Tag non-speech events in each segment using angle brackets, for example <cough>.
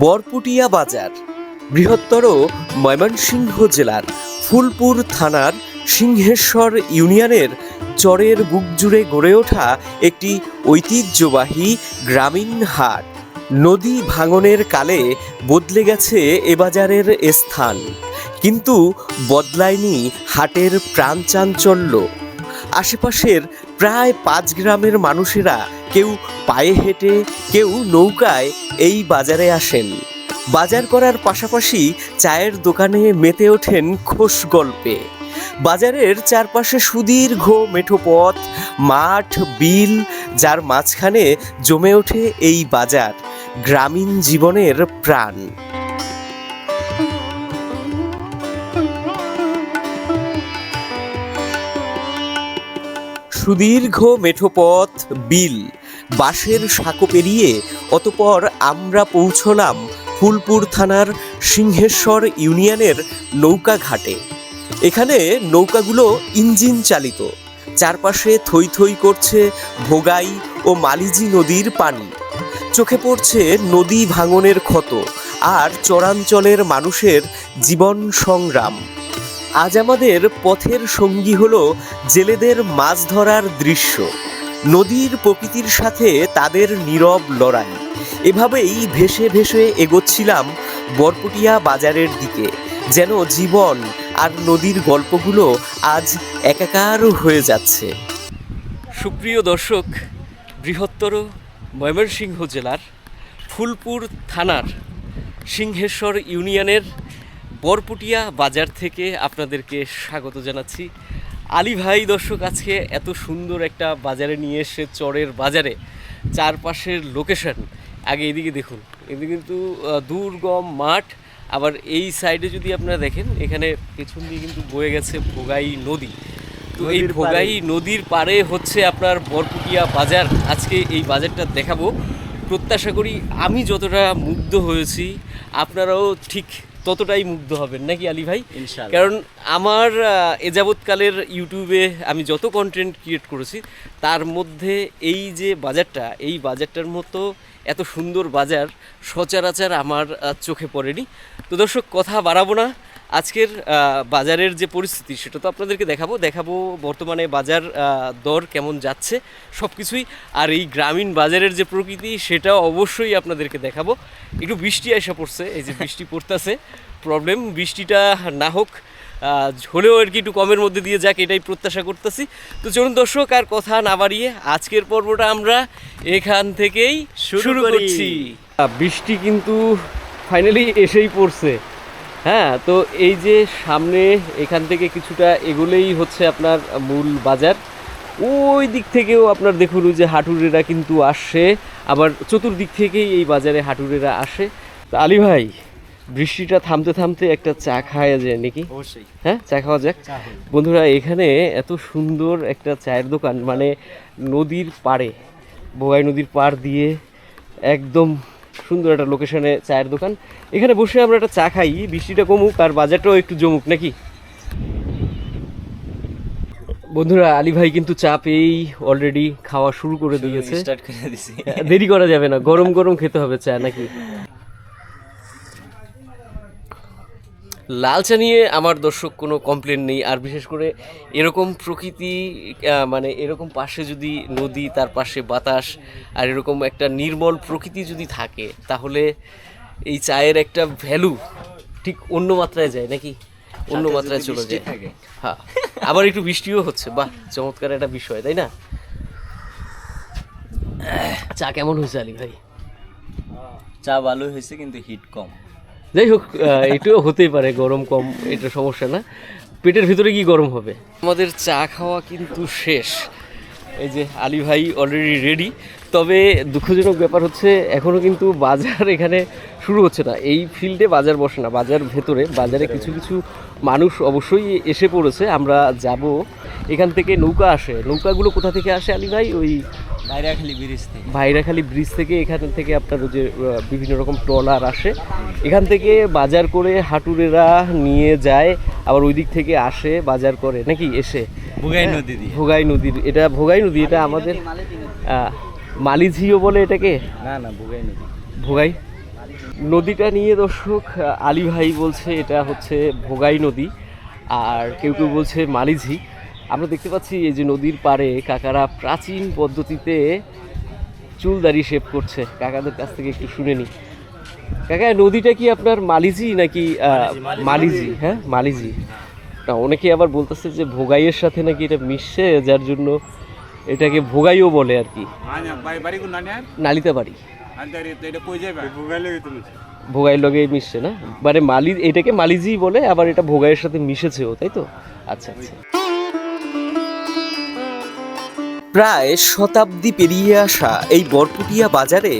বরপুটিয়া বাজার, বৃহত্তর ময়মনসিংহ জেলার ফুলপুর থানার সিংহেশ্বর ইউনিয়নের চরের বুক জুড়ে গড়ে ওঠা একটি ঐতিহ্যবাহী গ্রামীণ হাট। নদী ভাঙনের কালে বদলে গেছে এ বাজারের স্থান, কিন্তু বদলায়নি হাটের প্রাণচাঞ্চল্য আশেপাশের প্রায় পাঁচ গ্রামের মানুষেরা কেউ পায়ে হেঁটে, কেউ নৌকায় এই বাজারে আসেন। বাজার করার পাশাপাশি চায়ের দোকানে মেতে ওঠেন খোশ গল্পে। বাজারের চারপাশে সুদীর্ঘ মেঠো পথ, মাঠ, বিল, যার মাঝখানে জমে ওঠে এই বাজার, গ্রামীণ জীবনের প্রাণ। সুদীর্ঘ মেঠোপথ বিল বাঁশের সাঁকো পেরিয়ে অতপর আমরা পৌঁছলাম ফুলপুর থানার সিংহেশ্বর ইউনিয়নের নৌকা ঘাটে এখানে নৌকাগুলো ইঞ্জিন চালিত। চারপাশে থই থই করছে ভোগাই ও মালিজি নদীর পানি। চোখে পড়ছে নদী ভাঙনের ক্ষত আর চরাঞ্চলের মানুষের জীবন সংগ্রাম। আজ আমাদের পথের সঙ্গী হলো জেলেদের মাছ ধরার দৃশ্য। নদীর প্রকৃতির সাথে তাদের নীরব লড়াই। এভাবেই ভেসে ভেসে এগোচ্ছিলাম বরপুটিয়া বাজারের দিকে, যেন জীবন আর নদীর গল্পগুলো আজ একাকার হয়ে যাচ্ছে। সুপ্রিয় দর্শক, বৃহত্তর ময়মনসিংহ জেলার ফুলপুর থানার সিংহেশ্বর ইউনিয়নের বরপুটিয়া বাজার থেকে আপনাদেরকে স্বাগত জানাচ্ছি। আলী ভাই দর্শক আজকে এত সুন্দর একটা বাজারে নিয়ে এসে চরের বাজারে চারপাশের লোকেশন আগে এদিকে দেখুন এদিকে কিন্তু দুর্গম মাঠ। আবার এই সাইডে যদি আপনারা দেখেন এখানে পেছন দিয়ে কিন্তু বয়ে গেছে ভোগাই নদী। তো এই ভোগাই নদীর পারে হচ্ছে আপনার বরপুটিয়া বাজার। আজকে এই বাজারটা দেখাবো। প্রত্যাশা করি আমি যতটা মুগ্ধ হয়েছি আপনারাও ঠিক ততটাই মুগ্ধ হবেন নাকি আলী ভাই? কারণ আমার এ যাবৎকালের ইউটিউবে আমি যত কন্টেন্ট ক্রিয়েট করেছি তার মধ্যে এই যে বাজারটা এই বাজারটার মতো এত সুন্দর বাজার সচরাচর আমার চোখে পড়েনি। তো দর্শক কথা বাড়াবো না। আজকের বাজারের যে পরিস্থিতি সেটা তো আপনাদেরকে দেখাবো। দেখাবো বর্তমানে বাজার দর কেমন যাচ্ছে সব কিছুই আর এই গ্রামীণ বাজারের যে প্রকৃতি সেটা অবশ্যই আপনাদেরকে দেখাবো। একটু বৃষ্টি আসা পড়ছে এই যে বৃষ্টি পড়তেছে প্রবলেম বৃষ্টিটা না হোক হলেও আর কি একটু কমের মধ্যে দিয়ে যাক এটাই প্রত্যাশা করতেছি। তো চলুন দর্শক আর কথা না বাড়িয়ে আজকের পর্বটা আমরা এখান থেকেই শুরু করছি। বৃষ্টি কিন্তু ফাইনালি এসেই পড়ছে। হ্যাঁ তো এই যে সামনে এখান থেকে কিছুটা এগুলোই হচ্ছে আপনার মূল বাজার। ওই দিক থেকেও আপনার দেখুন যে হাটুরেরা কিন্তু আসে আবার চতুর্দিক থেকেই এই বাজারে হাটুরেরা আসে। তা আলী ভাই বৃষ্টিটা থামতে থামতে একটা চা খাওয়া যায় নাকি? অবশ্যই। হ্যাঁ চা খাওয়া যাক। বন্ধুরা এখানে এত সুন্দর একটা চায়ের দোকান মানে নদীর পাড়ে বোগাই নদীর পাড় দিয়ে একদম সুন্দর একটা লোকেশনে চায়ের দোকান। এখানে বসে আমরা একটা চা খাই বৃষ্টিটা কমুক আর বাজারটাও একটু জমুক নাকি? বন্ধুরা আলী ভাই কিন্তু চা পেয়েই অলরেডি খাওয়া শুরু করে দিয়েছে। স্টার্ট করে দিছি দেরি করা যাবে না গরম গরম খেতে হবে চা নাকি? লাল চা নিয়ে আমার দর্শক কোনো কমপ্লেন নেই আর বিশেষ করে এরকম প্রকৃতি মানে এরকম পাশে যদি নদী তার পাশে বাতাস আর এরকম একটা নির্মল প্রকৃতি যদি থাকে তাহলে এই চায়ের একটা ভ্যালু ঠিক অন্য মাত্রায় যায় নাকি? অন্য মাত্রায় চলে যায়। হ্যাঁ আবার একটু বৃষ্টিও হচ্ছে। বাহ চমৎকার একটা বিষয় তাই না? চা কেমন হয়েছে আলী ভাই? চা ভালো হয়েছে কিন্তু হিট কম। যাই হোক এটাও হতেই পারে গরম কম এটা সমস্যা না। পেটের ভিতরে কি গরম হবে? আমাদের চা খাওয়া কিন্তু শেষ। এই যে আলী ভাই অলরেডি রেডি তবে দুঃখজনক ব্যাপার হচ্ছে এখনও কিন্তু বাজার এখানে শুরু হচ্ছে না। এই ফিল্ডে বাজার বসে না। বাজার ভেতরে বাজারে কিছু কিছু মানুষ অবশ্যই এসে পড়েছে। আমরা যাব। এখান থেকে নৌকা আসে। নৌকাগুলো কোথা থেকে আসে আলী ভাই? ওই বাইরে খালি ব্রিজ থেকে। ভাইরাখালী ব্রিজ থেকে এখান থেকে আপনার ওই যে বিভিন্ন রকম ট্রলার আসে। এখান থেকে বাজার করে হাটুরেরা নিয়ে যায়। আবার ওই দিক থেকে আসে বাজার করে। নাকি এসে? ভোগাই হ্যাঁ, নদী দিয়ে। ভোগাই নদীর এটা ভোগাই নদী এটা আমাদের মালিঝিও বলে এটাকে? না না ভোগাই নদী। ভোগাই? নদীটা নিয়ে দর্শক আলী ভাই বলছে এটা হচ্ছে ভোগাই নদী আর কেউ কেউ বলছে মালিঝি। আমরা দেখতে পাচ্ছি এই যে নদীর পাড়ে কাকারা প্রাচীন পদ্ধতিতে চুল দাড়ি শেভ করছে। কাকাদের কাছ থেকে একটু শুনে নি কাকা নদীটা কি আপনার মালিজি নাকি মালিজি হ্যাঁ মালিজি না অনেকে আবার বলতেছে যে ভোগাইয়ের সাথে নাকি এটা মিশছে যার জন্য এটাকে ভোগাইও বলে আর কি। বাড়ি নালিতে পারি ভোগাইয়ের লগে মিশছে না? মানে মালি এটাকে মালিজি বলে আবার এটা ভোগাইয়ের সাথে মিশেছেও তাই তো? আচ্ছা আচ্ছা। প্রায় শতাব্দী পেরিয়ে আসা এই বরপুটিয়া বাজারে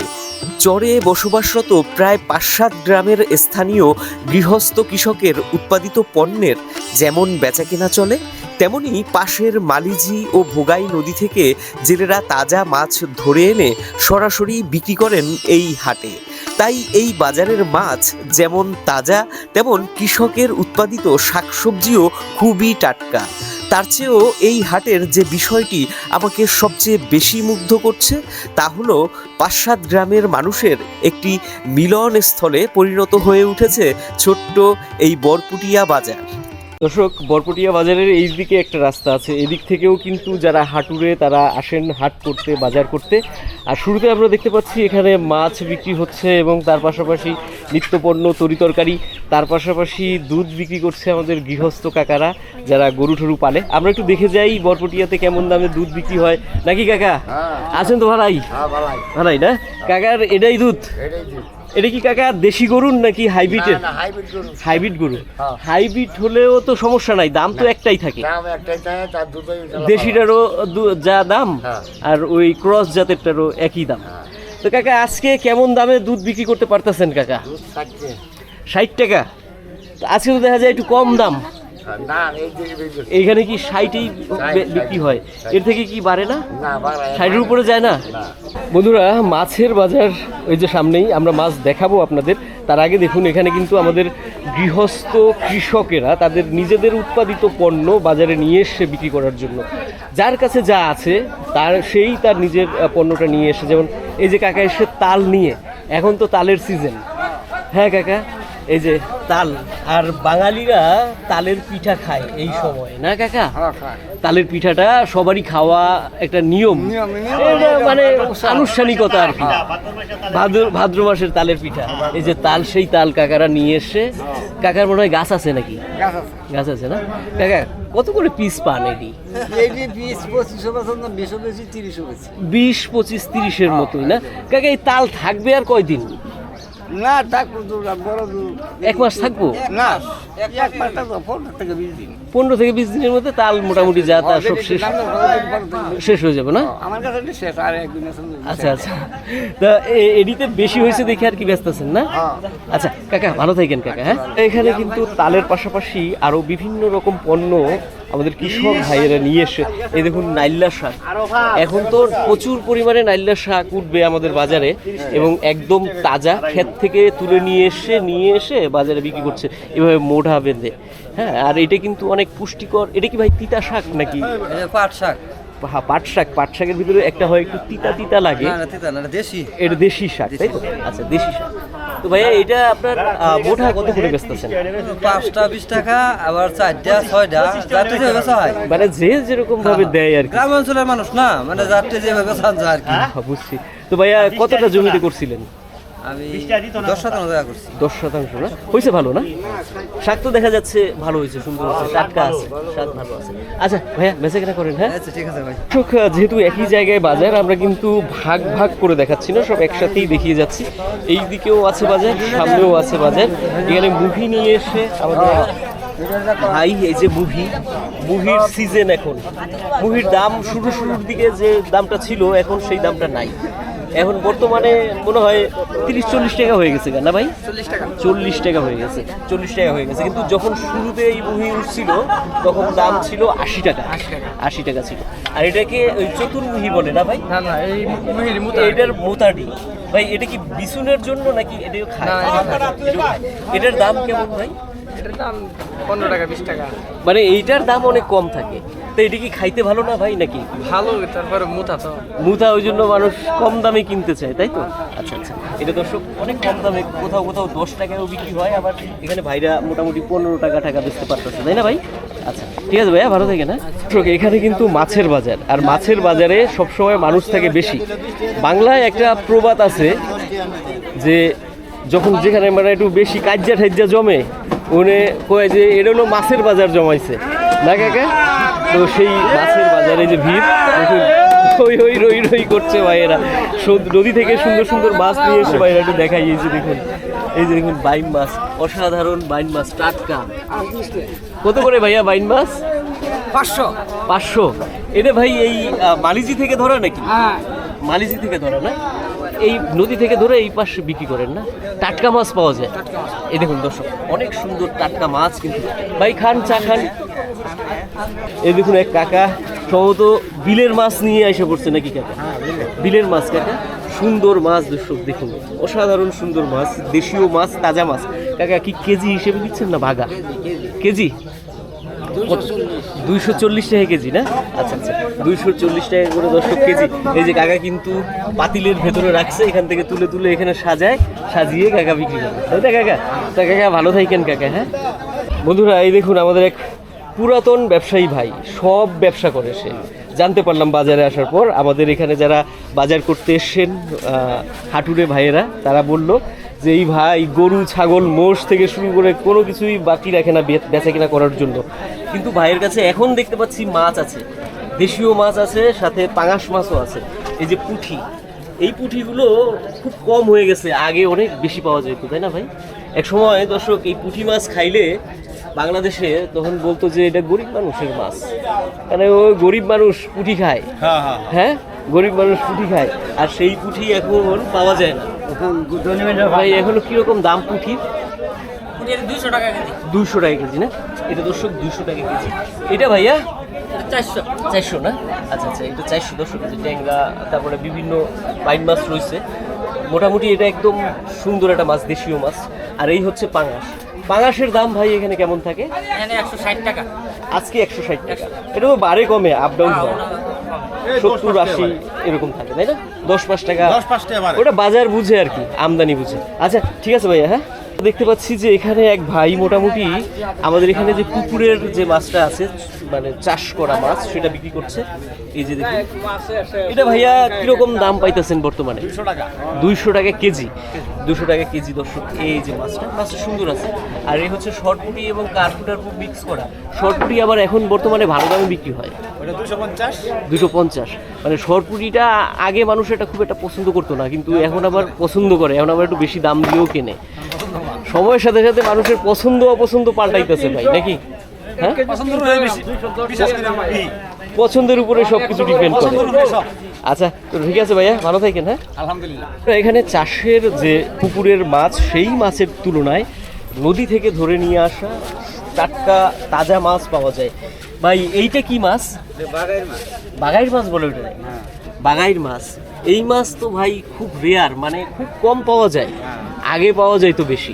চরে বসবাসরত প্রায় পাঁচ সাত গ্রামের স্থানীয় গৃহস্থ কৃষকের উৎপাদিত পণ্যের যেমন বেচাকেনা চলে তেমনি পাশের মালিজি ও ভোগাই নদী থেকে জেলেরা তাজা মাছ ধরে এনে সরাসরি বিক্রি করেন এই হাটে। তাই এই বাজারের মাছ যেমন তাজা, তেমন কৃষকের উৎপাদিত শাকসবজিও খুবই টাটকা। তার চেয়েও এই হাটের যে বিষয়টি আমাকে সবচেয়ে বেশি মুগ্ধ করছে, তা হলো পাশ্চাত গ্রামের মানুষের একটি মিলনস্থলে পরিণত হয়ে উঠেছে ছোট্ট এই বরপুটিয়া বাজার। দর্শক বরপটিয়া বাজারের এই দিকে একটা রাস্তা আছে। এদিক থেকেও কিন্তু যারা হাটুরে তারা আসেন হাট করতে বাজার করতে। আর শুরুতে আমরা দেখতে পাচ্ছি এখানে মাছ বিক্রি হচ্ছে এবং তার পাশাপাশি নিত্যপণ্য তরিতরকারি তার পাশাপাশি দুধ বিক্রি করছে আমাদের গৃহস্থ কাকারা যারা গরু টরু পালে। আমরা একটু দেখে যাই বরপটিয়াতে কেমন দামে দুধ বিক্রি হয়। নাকি কাকা? আছেন তো ভালাই? ভালাই। না? কাকার এটাই দুধ। এটা কি কাকা দেশি গরুর নাকি হাইব্রিডের? হাইব্রিড গরু হাইব্রিড গরু হ্যাঁ। হাইব্রিড হলেও তো সমস্যা নাই দাম তো একটাই থাকে। দাম একটাই থাকে তার দুটোই দেশিটারও যা দাম হ্যাঁ। আর ওই ক্রস জাতেরটারও একই দাম। তো কাকা আজকে কেমন দামে দুধ বিক্রি করতে পারতেছেন কাকা? ষাট টাকা। আজকে তো দেখা যায় একটু কম দাম। এইখানে কি ষাটেই বিক্রি হয়? এর থেকে কি বাড়ে না? ষাটের উপরে যায় না? বন্ধুরা মাছের বাজার ওই যে সামনেই আমরা মাছ দেখাবো আপনাদের। তার আগে দেখুন এখানে কিন্তু আমাদের গৃহস্থ কৃষকেরা তাদের নিজেদের উৎপাদিত পণ্য বাজারে নিয়ে এসে বিক্রি করার জন্য। যার কাছে যা আছে তার সেই তার নিজের পণ্যটা নিয়ে এসে যেমন এই যে কাকা এসে তাল নিয়ে এখন তো তালের সিজন হ্যাঁ কাকা? এই যে তাল। আর বাঙালিরা তালের পিঠা খায় এই সময় না কাকা? তালের পিঠাটা সবারই খাওয়া একটা নিয়ম। মানে আনুষ্ঠানিকতা আর কি। ভাদ্র ভাদ্র মাসের তালের পিঠা। এই যে তাল সেই তাল কাকারা নিয়ে এসে কাকার মনে হয় গাছ আছে নাকি? গাছ আছে। না? কাকা কত করে পিস পান এটি? বিশ পঁচিশ তিরিশের মতোই না? কাকা এই তাল থাকবে আর কয়দিন? না থাকব দূর বড় দূর এক মাস থাকব? না। এক মাসটা তো পনেরো থেকে বিশ দিন। পনেরো থেকে বিশ দিনের মধ্যে তাল মোটামুটি যা তার সব শেষ। শেষ হয়ে যাবে না? আমার কাছে শেষ আর একদিন আচ্ছা আচ্ছা। তা এ- এডিতে বেশি হয়েছে দেখে আর কি ব্যস্ত আছেন না? আচ্ছা কাকা ভালো থাকেন কাকা হ্যাঁ? এখানে কিন্তু তালের পাশাপাশি আরও বিভিন্ন রকম পণ্য আমাদের কৃষক ভাইয়েরা নিয়ে এসে, এই দেখুন নাইল্লা শাক। এখন তো প্রচুর পরিমাণে নাইল্লা শাক উঠবে আমাদের বাজারে এবং একদম তাজা ক্ষেত থেকে তুলে নিয়ে এসে নিয়ে এসে বাজারে বিক্রি করছে। এভাবে মোঢা বেঁধে। হ্যাঁ আর এটা কিন্তু অনেক পুষ্টিকর। এটা কি ভাই তিতা শাক নাকি? পাট শাক। পাট শাক পাট শাকের ভিতরে একটা হয় একটু তিতা তিতা লাগে। এটা দেশি। এটা দেশি শাক তাই তো? আচ্ছা দেশি শাক। তো ভাইয়া এটা আপনার মোটা কত করে বেচতেছেন? পাঁচটা বিশ টাকা আবার চারটা ছয়টা চারটে বেচা হয়। মানে যে যেরকম ভাবে দেয় আর গ্রাম অঞ্চলের মানুষ না মানে চারটে যেভাবে বেচা যায় আর কি। বুঝছি। তো ভাইয়া কতটা জমিতে করছিলেন? আমি দশ শতাংশ জায়গা করছি। দশ শতাংশ না? হয়েছে ভালো না? শাক তো দেখা যাচ্ছে ভালো হয়েছে সুন্দর হয়েছে টাটকা আছে শাক ভালো। আছে। আচ্ছা ভাইয়া বেঁচে কেনা করেন হ্যাঁ? আচ্ছা ঠিক আছে ভাই। যেহেতু একই জায়গায় বাজার আমরা কিন্তু ভাগ ভাগ করে দেখাচ্ছি না সব একসাথেই দেখিয়ে যাচ্ছি। এই দিকেও আছে বাজার সামনেও আছে বাজার। এখানে মুভি নিয়ে এসে আমাদের ভাই এই যে মুভি মুভির সিজন এখন। মুভির দাম শুরু শুরুর দিকে যে দামটা ছিল এখন সেই দামটা নাই। এখন বর্তমানে মনে হয় তিরিশ চল্লিশ টাকা হয়ে গেছে না ভাই? চল্লিশ টাকা। চল্লিশ টাকা হয়ে গেছে চল্লিশ টাকা হয়ে গেছে। কিন্তু যখন শুরুতে এই মুভি উঠছিল তখন দাম ছিল আশি টাকা আশি টাকা। ছিল। আর এটাকে ওই চতুর্মুখী বলে না ভাই? না না এই এটার মোতাডি ভাই এটা কি বিছুনের জন্য নাকি এটা। এটার দাম কেমন ভাই? এটার দাম পনেরো টাকা বিশ টাকা। মানে এইটার দাম অনেক কম থাকে। তো এটা কি খাইতে ভালো না ভাই নাকি? ভালো তারপরে মোটা তো। মুথা ওই জন্য মানুষ কম দামে কিনতে চায় তাই তো? আচ্ছা আচ্ছা। এটা দর্শক অনেক কম দামে কোথাও কোথাও দশ টাকায়ও বিক্রি হয় আবার এখানে ভাইরা মোটামুটি পনেরো টাকা টাকা বেচতে পারতেছে তাই না ভাই? আচ্ছা ঠিক আছে ভাইয়া ভালো থাকে না দর্শক, এখানে কিন্তু মাছের বাজার আর মাছের বাজারে সবসময় মানুষ থাকে বেশি। বাংলায় একটা প্রবাদ আছে যে যখন যেখানে মানে একটু বেশি কাজ্জা ঠাজ্জা জমে উনি কয়ে যে এটা হলো মাছের বাজার জমাইছে। না কাকা তো সেই মাছের বাজারে যে ভিড় দেখুন ওই ওই রই রই করছে ভাইয়েরা। নদী থেকে সুন্দর সুন্দর মাছ নিয়ে এসে ভাইয়েরা একটু দেখাই এই যে দেখুন। এই যে দেখুন বাইন মাছ অসাধারণ বাইন মাছ টাটকা। কত করে ভাইয়া বাইন মাছ? পাঁচশো। পাঁচশো। এটা ভাই এই মালিজি থেকে ধরা নাকি? হ্যাঁ। মালিজি থেকে ধরা না? এই নদী থেকে ধরে এই পাশে বিক্রি করেন না? টাটকা মাছ পাওয়া যায়। এই দেখুন দর্শক অনেক সুন্দর টাটকা মাছ কিন্তু। ভাই খান চা খান। এই দেখুন এক কাকা সম্ভবত বিলের মাছ নিয়ে এসে পড়ছে নাকি কাকা? বিলের। মাছ কাকা। সুন্দর মাছ দর্শক দেখুন। অসাধারণ সুন্দর মাছ দেশীয় মাছ তাজা মাছ। কাকা কি কেজি হিসেবে দিচ্ছেন না ভাগা? কেজি? দুইশো চল্লিশ টাকা কেজি, না? আচ্ছা আচ্ছা। দুইশো চল্লিশ টাকা করে দর্শক কেজি। এই যে কাকা কিন্তু পাতিলের ভেতরে রাখছে, এখান থেকে তুলে তুলে এখানে সাজায়, সাজিয়ে কাকা বিক্রি করে তাই না কাকা? তা কাকা, ভালো থাকেন কাকা হ্যাঁ? বন্ধুরা, এই দেখুন আমাদের এক পুরাতন ব্যবসায়ী ভাই, সব ব্যবসা করে সে। জানতে পারলাম বাজারে আসার পর, আমাদের এখানে যারা বাজার করতে এসছেন হাটুরে ভাইয়েরা, তারা বলল যে এই ভাই গরু ছাগল মোষ থেকে শুরু করে কোনো কিছুই বাকি রাখে না বেচা কিনা করার জন্য। কিন্তু ভাইয়ের কাছে এখন দেখতে পাচ্ছি মাছ আছে। দেশীয় মাছ আছে সাথে পাঙাশ মাছও আছে। এই যে পুঁঠি এই পুঁঠিগুলো খুব কম হয়ে গেছে। আগে অনেক বেশি পাওয়া যেত তাই না ভাই? এক সময় দর্শক এই পুঁঠি মাছ খাইলে বাংলাদেশে তখন বলতো যে এটা গরিব মানুষের মাছ। মানে ও গরিব মানুষ পুঁঠি খায়। হ্যাঁ? গরিব মানুষ পুঁঠি খায়। আর সেই পুঁঠি এখন পাওয়া যায় না। ভাই এখনও কীরকম দাম পুঁঠির দুইশো টাকা কেজি। দুইশো টাকা কেজি না? এটা দর্শক দুইশো টাকা কেজি। এটা ভাইয়া? চারশো। চারশো না? আচ্ছা আচ্ছা এটা চারশো দর্শক কেজি ট্যাংরা তারপরে বিভিন্ন বাইন মাছ রয়েছে। মোটামুটি এটা একদম সুন্দর একটা মাছ দেশীয় মাছ। আর এই হচ্ছে পাঙাশ। পাঙাশের দাম ভাই এখানে কেমন থাকে? একশো ষাট টাকা। আজকে একশো ষাট টাকা। এটা তো বারে কমে আপ ডাউন হয় সত্তর আশি এরকম থাকে তাই না? দশ পাঁচ টাকা। দশ পাঁচ টাকা ওটা বাজার বুঝে আর কি আমদানি বুঝে। আচ্ছা ঠিক আছে ভাইয়া হ্যাঁ? দেখতে পাচ্ছি যে এখানে এক ভাই মোটামুটি আমাদের এখানে যে পুকুরের যে মাছটা আছে মানে চাষ করা মাছ সেটা বিক্রি করছে। এই যে দেখুন। এটা ভাইয়া কীরকম দাম পাইতেছেন বর্তমানে? দুইশো টাকা। কেজি। দুশো টাকা কেজি দর্শক এই যে মাছটা মাছটা সুন্দর আছে। আর এই হচ্ছে শর্টপুটি এবং কার্পুটার মিক্স করা। শর্টপুটি আবার এখন বর্তমানে ভালো দামে বিক্রি হয়। দুশো পঞ্চাশ। মানে সরপুরিটা আগে মানুষ এটা খুব একটা পছন্দ করতো না কিন্তু এখন আবার পছন্দ করে। এখন আবার একটু বেশি দাম দিয়েও কেনে। সময়ের সাথে সাথে মানুষের পছন্দ অপছন্দ পাল্টাইতেছে ভাই নাকি? হ্যাঁ? পছন্দের উপরে সব কিছু ডিপেন্ড করে আচ্ছা তো ঠিক আছে ভাইয়া ভালো থাকেন হ্যাঁ? আলহামদুলিল্লাহ। এখানে চাষের যে পুকুরের মাছ সেই মাছের তুলনায় নদী থেকে ধরে নিয়ে আসা টাটকা তাজা মাছ পাওয়া যায়। ভাই এইটা কি মাছ? বাগাইর মাছ। বলে ওটা? বাগাইর মাছ। এই মাছ তো ভাই খুব রেয়ার মানে খুব কম পাওয়া যায়। আগে পাওয়া যায় তো বেশি।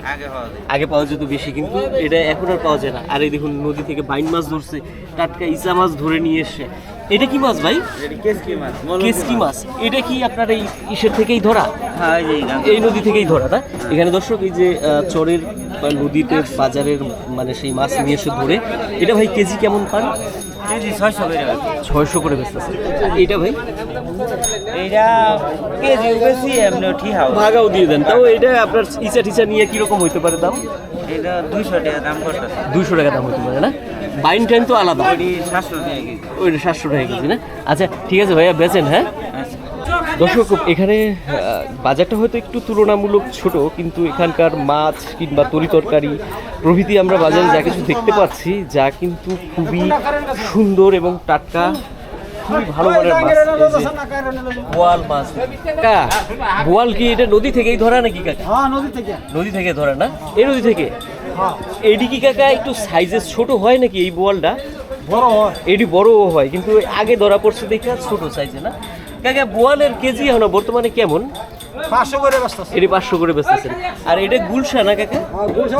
আগে পাওয়া যেত বেশি কিন্তু এটা এখন আর পাওয়া যায় না। আর এই দেখুন নদী থেকে বাইন মাছ ধরছে টাটকা ইসা মাছ ধরে নিয়ে এসছে। এটা কি মাছ ভাই? কেসকি মাছ এটা কি আপনার এই ইসের থেকেই ধরা? এই নদী থেকেই ধরা না? এখানে দর্শক এই যে চরের বা নদীতে বাজারের মানে সেই মাছ নিয়ে এসে ধরে এটা ভাই কেজি কেমন পান? ছয়শো করে। ছয়শো করে বেচতেছে। এটা ভাই? এইটা কেজি বেশি এমনি ঠিক হবে ভাগাও দিয়ে দেন। তাও এটা আপনার ইচা টিচা নিয়ে কীরকম হইতে পারে দাম? এটা দুইশো টাকা দাম করতেছে। দুইশো টাকা দাম হইতে পারে না? বাইন টাইন তো আলাদা। ওইটা সাতশো টাকা কেজি। না? আচ্ছা ঠিক আছে ভাইয়া বেচেন হ্যাঁ? দর্শক এখানে বাজারটা হয়তো একটু তুলনামূলক ছোট কিন্তু এখানকার মাছ কিংবা তরিতরকারি প্রভৃতি আমরা বাজারে যা কিছু দেখতে পাচ্ছি যা কিন্তু খুবই সুন্দর এবং টাটকা খুবই ভালো মানের মাছ। এই বোয়াল মাছ। কাকা বোয়াল কি এটা নদী থেকেই ধরা নাকি কাকা? হ্যাঁ নদী থেকে। নদী থেকে ধরা না? এই নদী থেকে? এডি কি কাকা একটু সাইজের ছোট হয় নাকি এই বোয়ালটা? বড় হয়। এটি বড়ও হয় কিন্তু আগে ধরা পড়ছে দেখি ছোট সাইজে না। কাকা বোয়ালের কেজি হলো বর্তমানে কেমন? পাঁচশো করে এটি আর এটা গুলশা না কাকা?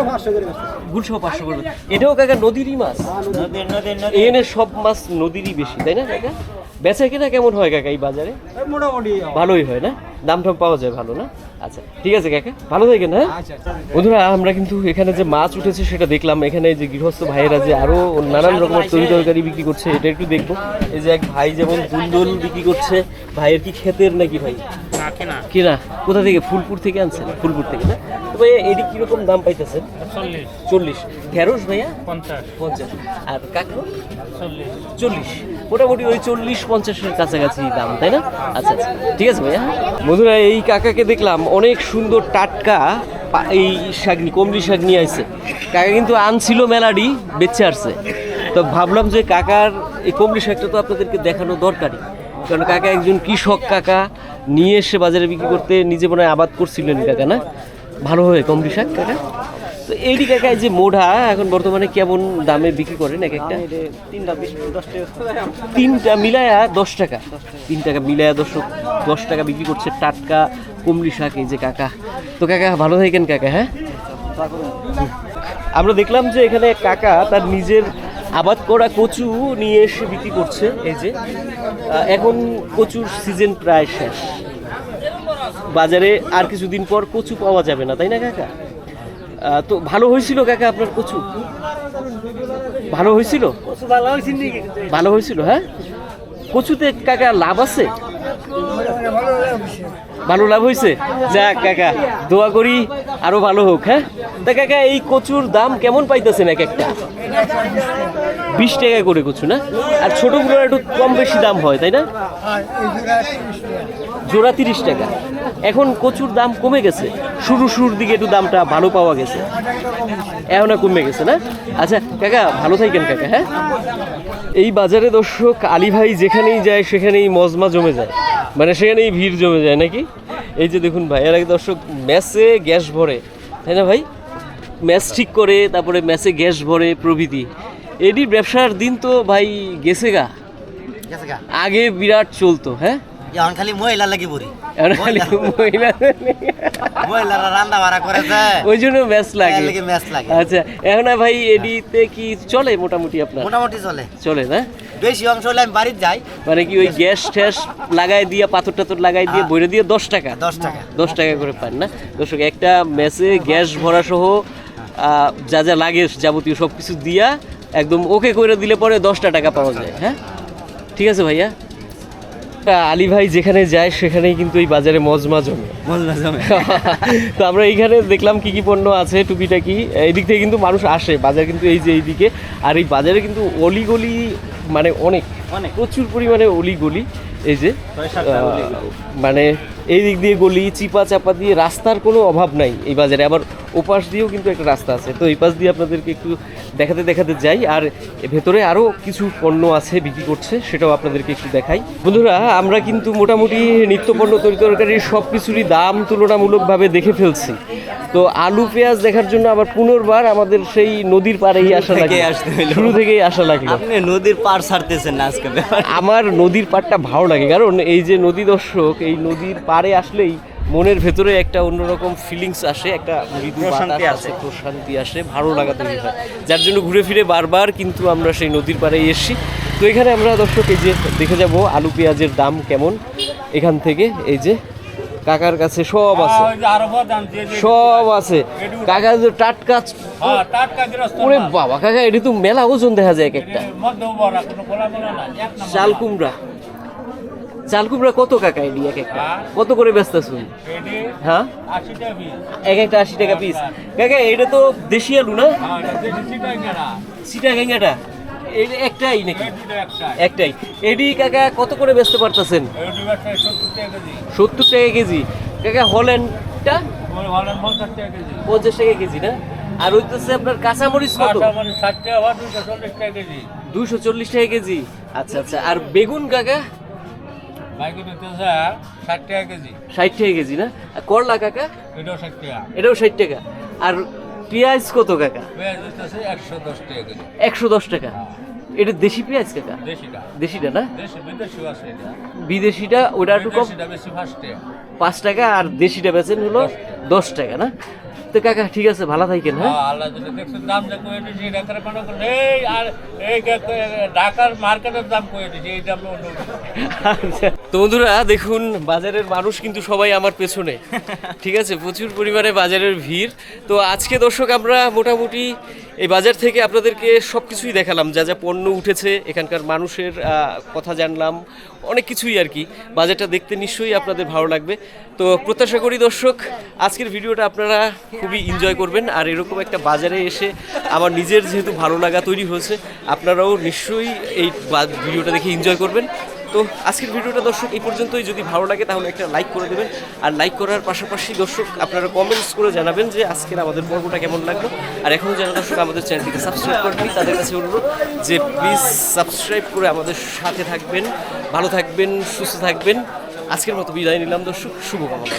পাঁচশো করে ব্যস্ত গুলশা পাঁচশো করে এটাও কাকা নদীরই মাছ। নদীর নদীর এখানে সব মাছ নদীরই বেশি তাই না কাকা? বেচা কিনা কেমন হয় কাকা এই বাজারে? মোটামুটি ভালোই হয় না? দাম টাম পাওয়া যায় ভালো না? আচ্ছা ঠিক আছে কাকা ভালো থাকেন হ্যাঁ? আচ্ছা বন্ধুরা আমরা কিন্তু এখানে যে মাছ উঠেছে সেটা দেখলাম এখানে যে গৃহস্থ ভাইয়েরা যে আরও নানান রকমের তরি তরকারি বিক্রি করছে এটা একটু দেখব। এই যে এক ভাই যেমন দুলদুল বিক্রি করছে ভাইয়ের কি ক্ষেতের নাকি ভাই? কিনা। কোথা থেকে? ফুলপুর থেকে আনছেন? ফুলপুর থেকে না? তো ভাইয়া এটি কীরকম দাম পাইতেছেন? চল্লিশ। ঢেঁড়স ভাইয়া? পঞ্চাশ। পঞ্চাশ। আর কাঁকড়ো? চল্লিশ। মোটামুটি ওই চল্লিশ পঞ্চাশের কাছাকাছি দাম, তাই না? আচ্ছা আচ্ছা ঠিক আছে ভাইয়া। বন্ধুরা, এই কাকাকে দেখলাম অনেক সুন্দর টাটকা এই শাক কমলি শাক নিয়ে আসছে কাকা কিন্তু আনছিল মেলাডি, বেচে আসছে তো ভাবলাম যে কাকার এই কমলি শাকটা তো আপনাদেরকে দেখানো দরকারই। কারণ কাকা একজন কৃষক কাকা, নিয়ে এসে বাজারে বিক্রি করতে নিজে মনে হয় আবাদ করছিলেন কাকা, না? ভালো হয় কমলি শাক, কাকা? তো এই যে মোঢা এখন বর্তমানে কেমন দামে বিক্রি করেন এক একটা? তিনটা মিলায়া দশ টাকা। তিন টাকা মিলায়া দশ দশ টাকা বিক্রি করছে টাটকা কুমড়ি শাক এই যে কাকা। তো কাকা ভালো থাকেন কাকা হ্যাঁ? আমরা দেখলাম যে এখানে কাকা তার নিজের আবাদ করা কচু নিয়ে এসে বিক্রি করছে এই যে। এখন কচুর সিজন প্রায় শেষ। বাজারে আর কিছুদিন পর কচু পাওয়া যাবে না তাই না কাকা? তো ভালো হয়েছিল কাকা আপনার কচু? ভালো হয়েছিল? ভালো হয়েছে হয়েছিল হ্যাঁ? কচুতে কাকা লাভ আছে? ভালো লাভ হয়েছে? যাক কাকা, দোয়া করি আরও ভালো হোক হ্যাঁ? তা কাকা, এই কচুর দাম কেমন পাইতেছেন এক একটা? বিশ টাকা করে কচু, না? আর ছোটগুলো একটু কম বেশি দাম হয়, তাই না? জোড়া তিরিশ টাকা। এখন কচুর দাম কমে গেছে। শুরু শুরুর দিকে একটু দামটা ভালো পাওয়া গেছে। এখন কমে গেছে না? আচ্ছা কাকা ভালো থাকেন কাকা হ্যাঁ? এই বাজারে দর্শক আলী ভাই যেখানেই যায় সেখানেই মজমা জমে যায়। মানে সেখানেই ভিড় জমে যায় নাকি? এই যে দেখুন ভাই এর আগে দর্শক ম্যাচে গ্যাস ভরে। তাই না ভাই? ম্যাচ ঠিক করে তারপরে ম্যাচে গ্যাস ভরে প্রভৃতি। এডি ব্যবসার দিন তো ভাই গেছে গা। আগে বিরাট চলতো হ্যাঁ? এখন খালি মহিলা লাগি পড়ি এখন খালি নিয়ে- মহিলারা রান্না বাড়া করেছে। ওই জন্য ম্যাচ লাগে। ম্যাচ লাগে। আচ্ছা এখন ভাই এডিতে কি চলে মোটামুটি আপনার? মোটামুটি চলে। চলে না? বেশি অংশ হলে আমি বাড়িতে যাই। মানে কি ওই গ্যাস ট্যাস লাগাই দিয়ে পাথর টাথর লাগাই দিয়ে বইরে দিয়ে দশ টাকা? দশ টাকা। দশ টাকা করে পান না? দর্শক একটা মেসে গ্যাস ভরা সহ আহ, যা যা লাগে যাবতীয় সব কিছু দিয়া একদম ওকে করে দিলে পরে দশটা টাকা পাওয়া যায় হ্যাঁ? ঠিক আছে ভাইয়া? আলী ভাই যেখানে যায় সেখানেই কিন্তু এই বাজারে মজমা জমে। <laughs> তো আমরা এইখানে দেখলাম কি কি পণ্য আছে টুকিটাকি। এদিক থেকে কিন্তু মানুষ আসে বাজার কিন্তু এই যে এইদিকে। আর এই বাজারে কিন্তু অলিগলি মানে অনেক অনেক। প্রচুর পরিমাণে অলিগলি। এই যে মানে এই দিক দিয়ে গলি চিপা চাপা দিয়ে রাস্তার কোনো অভাব নাই এই বাজারে। আবার ওপাশ দিয়েও কিন্তু একটা রাস্তা আছে। তো এই পাশ দিয়ে আপনাদেরকে একটু দেখাতে দেখাতে যাই। আর ভেতরে আরও কিছু পণ্য আছে বিক্রি করছে, সেটাও আপনাদেরকে একটু দেখাই। বন্ধুরা, আমরা কিন্তু মোটামুটি নিত্যপণ্য তরি তরকারির সব কিছুরই দাম তুলনামূলকভাবে দেখে ফেলছি। তো আলু পেঁয়াজ দেখার জন্য আবার পুনর্বার আমাদের সেই নদীর পাড়েই আসা লাগে শুরু থেকেই আসা লাগল। আপনি নদীর পাড় ছাড়তেছেন না আজকে। আমার নদীর পাড়টা ভালো লাগে কারণ এই যে নদী দর্শক এই নদীর পাড়ে আসলেই মনের ভেতরে একটা অন্যরকম ফিলিংস আসে একটা মৃদু বাতাস আসে। আসে। প্রশান্তি আসে ভালো লাগা তৈরি হয়। যার জন্য ঘুরে ফিরে বারবার কিন্তু আমরা সেই নদীর পাড়ে এসেছি। তো এখানে আমরা দর্শক এই যে দেখে যাব আলু পেঁয়াজের দাম কেমন এখান থেকে এই যে কাকার কাছে সব আছে। সব আছে। কাকা যে টাটকা ওরে বাবা কাকা এটি তো মেলা ওজন দেখা যায় এক একটা। চাল কুমড়া। চাল কুমড়া কত কাকা এডি এক একটা? কত করে ব্যস্ত শুন হ্যাঁ? এক একটা আশি টাকা পিস। কাকা এটা তো দেশি আলু না? সিটা গেঙ্গাটা এটা একটাই নাকি? একটাই। এডি কাকা কত করে বেচতে পারতেছেন? সত্তর টাকা কেজি। কাকা হল্যান্ডটা? পঞ্চাশ টাকা কেজি না? আর হইতেছে আপনার কাঁচামরিচ কত? দুশো চল্লিশ টাকা কেজি। আচ্ছা আচ্ছা। আর বেগুন কাকা? ষাট টাকা কেজি। না? আর করলা কাকা? এটাও ষাট টাকা। আর পেঁয়াজ কত কাকা? একশো দশ টাকা এটা দেশি পেঁয়াজ কাকা? দেশিটা। না? বিদেশিটা ওটা একটু কম পাঁচ টাকা। আর দেশিটা বেচেন হলো দশ টাকা না? তো কাকা ঠিক আছে ভালো থাকেন হ্যাঁ? আল্লাহ যদি দেখছেন দাম যা কয়ে দিয়েছি এটা মনে করেন এই আর এই ঢাকার মার্কেটের দাম কয়ে এই দাম অন্য আচ্ছা। তো বন্ধুরা দেখুন বাজারের মানুষ কিন্তু সবাই আমার পেছনে। ঠিক আছে প্রচুর পরিমাণে বাজারের ভিড়। তো আজকে দর্শক আমরা মোটামুটি এই বাজার থেকে আপনাদেরকে সব কিছুই দেখালাম। যা যা পণ্য উঠেছে এখানকার মানুষের কথা জানলাম অনেক কিছুই আর কি। বাজারটা দেখতে নিশ্চয়ই আপনাদের ভালো লাগবে। তো প্রত্যাশা করি দর্শক, আজকের ভিডিওটা আপনারা খুবই এনজয় করবেন। আর এরকম একটা বাজারে এসে আমার নিজের যেহেতু ভালো লাগা তৈরি হয়েছে, আপনারাও নিশ্চয়ই এই ভিডিওটা দেখে এনজয় করবেন। তো আজকের ভিডিওটা দর্শক, এই পর্যন্তই। যদি ভালো লাগে তাহলে একটা লাইক করে দেবেন। আর লাইক করার পাশাপাশি দর্শক, আপনারা কমেন্টস করে জানাবেন যে আজকের আমাদের পর্বটা কেমন লাগল। আর এখন যারা দর্শক আমাদের চ্যানেলটিকে সাবস্ক্রাইব করেনি তাদের কাছে অনুরোধ যে প্লিজ সাবস্ক্রাইব করে আমাদের সাথে থাকবেন, ভালো থাকবেন, সুস্থ থাকবেন। আজকের মতো বিদায় নিলাম দর্শক শুভকামনা।